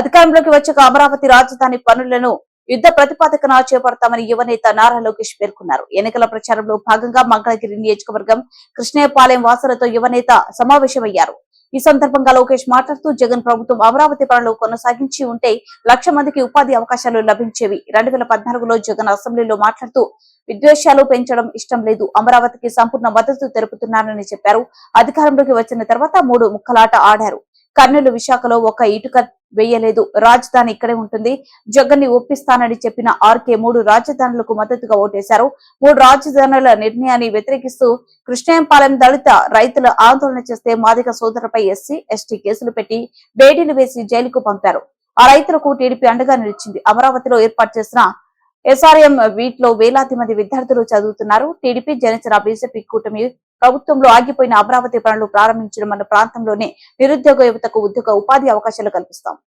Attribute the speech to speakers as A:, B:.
A: అధికారంలోకి వచ్చాక అమరావతి రాజధాని పనులను యుద్ధ ప్రతిపాదకన చేపడతామని యువనేత నారా లోకేష్ పేర్కొన్నారు ఎన్నికల ప్రచారంలో భాగంగా మంగళగిరి నియోజకవర్గం కృష్ణయ్యపాలెం వాసులతో యువనేత సమావేశమయ్యారు ఈ సందర్భంగా లోకేష్ మాట్లాడుతూ జగన్ ప్రభుత్వం అమరావతి పనులు కొనసాగించి ఉంటే లక్ష మందికి ఉపాధి అవకాశాలు లభించేవి రెండు వేల పద్నాలుగులో జగన్ అసెంబ్లీలో మాట్లాడుతూ విద్వేషాలు పెంచడం ఇష్టం లేదు అమరావతికి సంపూర్ణ మద్దతు తెలుపుతున్నానని చెప్పారు అధికారంలోకి వచ్చిన తర్వాత మూడు ముక్కలాట ఆడారు కర్నూలు విశాఖలో ఒక ఇటుక వేయలేదు రాజధాని ఇక్కడే ఉంటుంది జగన్ ని ఒప్పిస్తానని చెప్పిన ఆర్కే మూడు రాజధానులకు మద్దతుగా ఓటేశారు మూడు రాజధానుల నిర్ణయాన్ని వ్యతిరేకిస్తూ కృష్ణాయంపాలెం దళిత రైతులు ఆందోళన చేస్తే మాదిక సోదరుపై ఎస్సీ ఎస్టీ కేసులు పెట్టి బేడీలు వేసి జైలుకు పంపారు ఆ రైతులకు టీడీపీ అండగా నిలిచింది అమరావతిలో ఏర్పాటు చేసిన ఎస్ఆర్ఎం వీటిలో వేలాది మంది విద్యార్థులు చదువుతున్నారు టీడీపీ జనసేన బీజేపీ కూటమి ప్రభుత్వంలో ఆగిపోయిన అమరావతి పనులు ప్రారంభించడం మన ప్రాంతంలోనే నిరుద్యోగ యువతకు ఉద్యోగ ఉపాధి అవకాశాలు కల్పిస్తాం